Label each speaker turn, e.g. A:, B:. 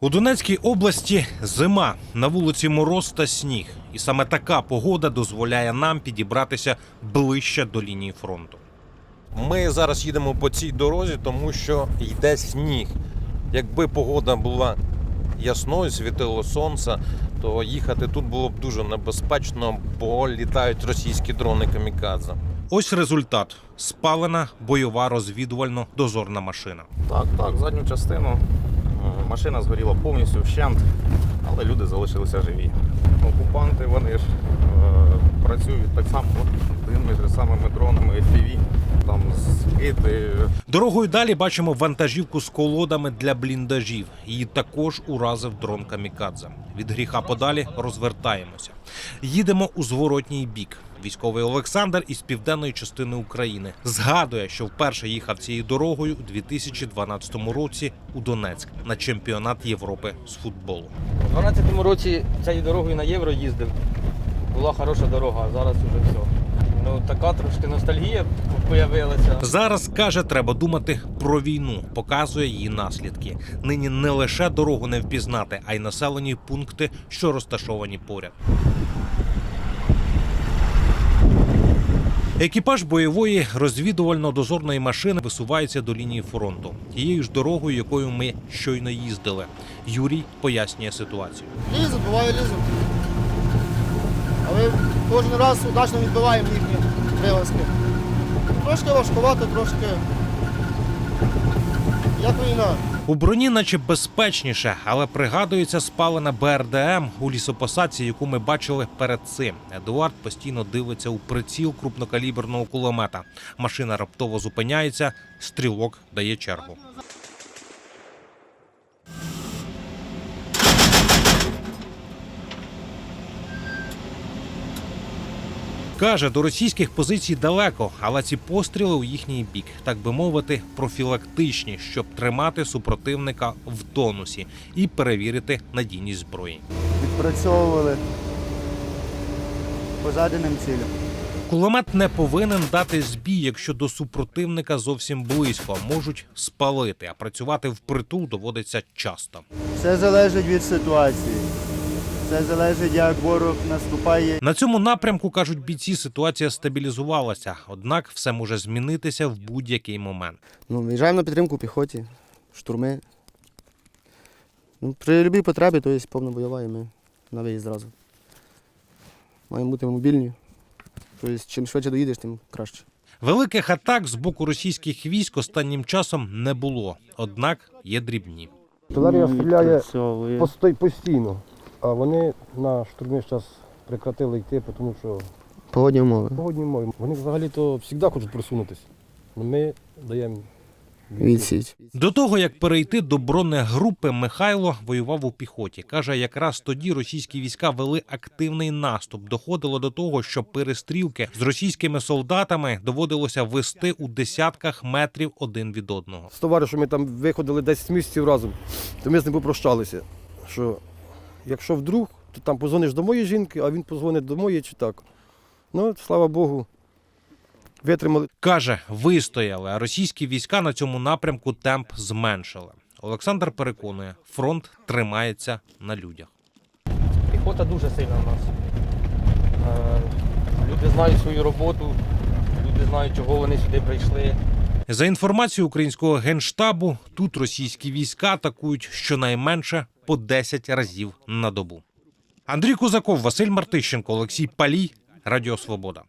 A: У Донецькій області зима на вулиці мороз та сніг, і саме така погода дозволяє нам підібратися ближче до лінії фронту. Ми зараз їдемо по цій дорозі, тому що йде сніг. Якби погода була ясною, світило сонце, то їхати тут було б дуже небезпечно, бо літають російські дрони камікадзе. Ось результат: спалена бойова розвідувально-дозорна машина.
B: Так, так, задню частину. Машина згоріла повністю вщент, але люди залишилися живі. Окупанти вони ж е, працюють так само тими ж самими дронами FPV, там скиди.
A: Дорогою далі бачимо вантажівку з колодами для бліндажів. Її також уразив дрон камікадзе. Від гріха подалі розвертаємося. Їдемо у зворотній бік. Військовий Олександр із південної частини України згадує, що вперше їхав цією дорогою у 2012 році у Донецьк на чемпіонат Європи з футболу.
C: У 12-му році цією дорогою на євро їздив. Була хороша дорога, а зараз уже все. Ну така трошки ностальгія появилася.
A: Зараз каже, треба думати про війну, показує її наслідки. Нині не лише дорогу не впізнати, а й населені пункти, що розташовані поряд. Екіпаж бойової розвідувально-дозорної машини висувається до лінії фронту тією ж дорогою, якою ми щойно їздили. Юрій пояснює ситуацію.
D: Лізуть, буває лізуть. Але кожен раз удачно відбиваємо їхні вилазки. Трошки важкувато, трошки. Як війна.
A: У броні, наче безпечніше, але пригадується спалена БРДМ у лісопосадці, яку ми бачили перед цим. Едуард постійно дивиться у приціл крупнокаліберного кулемета. Машина раптово зупиняється, стрілок дає чергу. Каже, до російських позицій далеко, але ці постріли у їхній бік, так би мовити, профілактичні, щоб тримати супротивника в тонусі і перевірити надійність зброї.
E: відпрацьовували по заданим цілям.
A: Кулемет не повинен дати збій, якщо до супротивника зовсім близько можуть спалити, а працювати впритул доводиться часто.
E: Все залежить від ситуації. Все залежить, як ворог наступає.
A: На цьому напрямку кажуть бійці, ситуація стабілізувалася, однак все може змінитися в будь-який момент.
F: Ну, виїжджаємо на підтримку піхоті, штурми. Ну, при будь-якій потребі, то є повна бойова, і ми на виїзд зразу. Маємо бути мобільні. Тобто, чим швидше доїдеш, тим краще.
A: Великих атак з боку російських військ останнім часом не було, однак є дрібні.
G: Артилерія стріляє постійно, а вони на штурми зараз прекратили йти, тому що
F: Погодні умови.
G: погодні умови. Вони взагалі-то завжди хочуть просунутися. але Ми даємо
F: Відсіч.
A: До того як перейти до бронегрупи, Михайло воював у піхоті. каже, якраз тоді російські війська вели активний наступ. Доходило до того, що перестрілки з російськими солдатами доводилося вести у десятках метрів один від одного.
G: З товаришем ми там виходили 10 місяців разом, то ми з ним попрощалися. Що якщо вдруг, то там позвониш до моєї жінки, а він позвонить до моєї чи так. Ну, слава Богу, витримали.
A: Каже, вистояли, а російські війська на цьому напрямку темп зменшили. Олександр переконує, фронт тримається на людях.
C: Піхота дуже сильна в нас. Е, Люди знають свою роботу, люди знають, чого вони сюди прийшли.
A: За інформацією українського генштабу, тут російські війська атакують щонайменше по 10 разів на добу. Андрій Кузаков, Василь Мартищенко, Олексій Палій, Радіо Свобода.